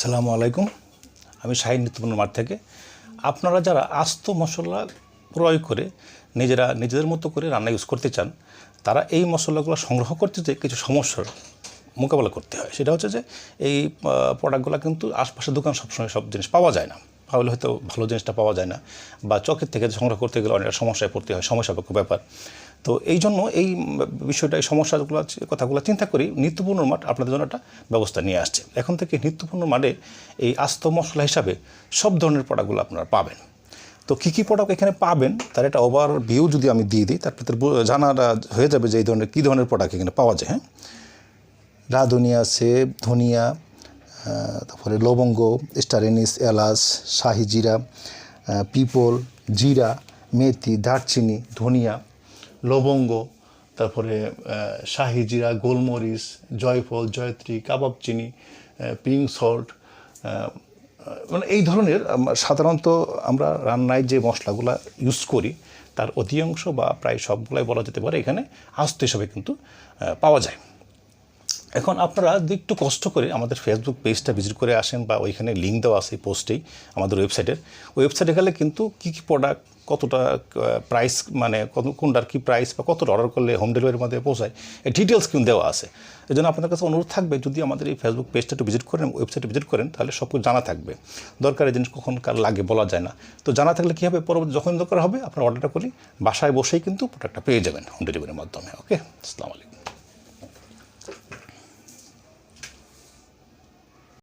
সালামু আলাইকুম। আমি শাহিন নিত্যপূর্ণ মাঠ থেকে। আপনারা যারা আস্ত মশলা প্রয়োগ করে নিজেরা নিজেদের মতো করে রান্না ইউজ করতে চান, তারা এই মশলাগুলো সংগ্রহ করতে যে কিছু সমস্যার মোকাবেলা করতে হয়, সেটা হচ্ছে যে এই প্রোডাক্টগুলো কিন্তু আশপাশের দোকান সবসময় সব জিনিস পাওয়া যায় না। পাওয়ালে হয়তো ভালো জিনিসটা পাওয়া যায় না বা চকের থেকে সংগ্রহ করতে গেলে অনেকটা সমস্যায় পড়তে হয় সমস্যাপেক্ষ ব্যাপার। তো এই জন্য এই বিষয়টা, এই সমস্যাগুলো, কথাগুলো চিন্তা করি নিত্যপূর্ণ মাঠ আপনাদের জন্য একটা ব্যবস্থা নিয়ে আসছে। এখন থেকে নিত্যপূর্ণ মাঠে এই আস্ত মশলা হিসাবে সব ধরনের প্রোডাক্টগুলো আপনারা পাবেন। তো কী কী প্রোডাক্ট এখানে পাবেন, তার একটা ওভার ভিউ যদি আমি দিয়ে দিই তারপরে জানাটা হয়ে যাবে যে এই ধরনের, কী ধরনের প্রোডাক্ট এখানে পাওয়া যায় হ্যাঁ? রাঁধুনি আছে ধনিয়া তারপরে লবঙ্গ স্টারেনিস এলাচ, শাহি জিরা পিপল, জিরা, মেথি, দারচিনি, ধনিয়া লবঙ্গ, তারপরে শাহি জিরা, গোলমরিচ, জয়ফল, জয়ত্রী, কাবাব চিনি পিঙ্ক সল্ট মানে এই ধরনের সাধারণত আমরা রান্নায় যে মশলাগুলো ইউজ করি, তার অধিকাংশ বা প্রায় সবগুলাই বলা যেতে পারে এখানে আস্ত হিসাবে কিন্তু পাওয়া যায়। এখন আপনারা যদি একটু কষ্ট করে আমাদের ফেসবুক পেজটা ভিজিট করে আসেন বা ওইখানে লিঙ্ক দেওয়া আছে পোস্টেই আমাদের ওয়েবসাইটের ওয়েবসাইটে গেলে কিন্তু কী কী প্রোডাক্ট কতটা প্রাইস মানে কত, কোনটার কী প্রাইস বা কতটা অর্ডার করলে হোম ডেলিভারির মধ্যে পৌঁছায়, এই ডিটেলস কিন্তু দেওয়া আছে। এই জন্য আপনাদের কাছে অনুরোধ থাকবে, যদি আমাদের এই ফেসবুক পেজটা একটু ভিজিট করেন ওয়েবসাইটে ভিজিট করেন, তাহলে সব কিছু জানা থাকবে। দরকারি জিনিস কখন কার লাগে বলা যায় না। তো জানা থাকলে কী হবে? পরবর্তী যখন দরকার হবে, আপনার অর্ডারটা করি বাসায় বসেই কিন্তু প্রোডাক্টটা পেয়ে যাবেন হোম ডেলিভারির মাধ্যমে ওকে আসসালামু আলাইকুম।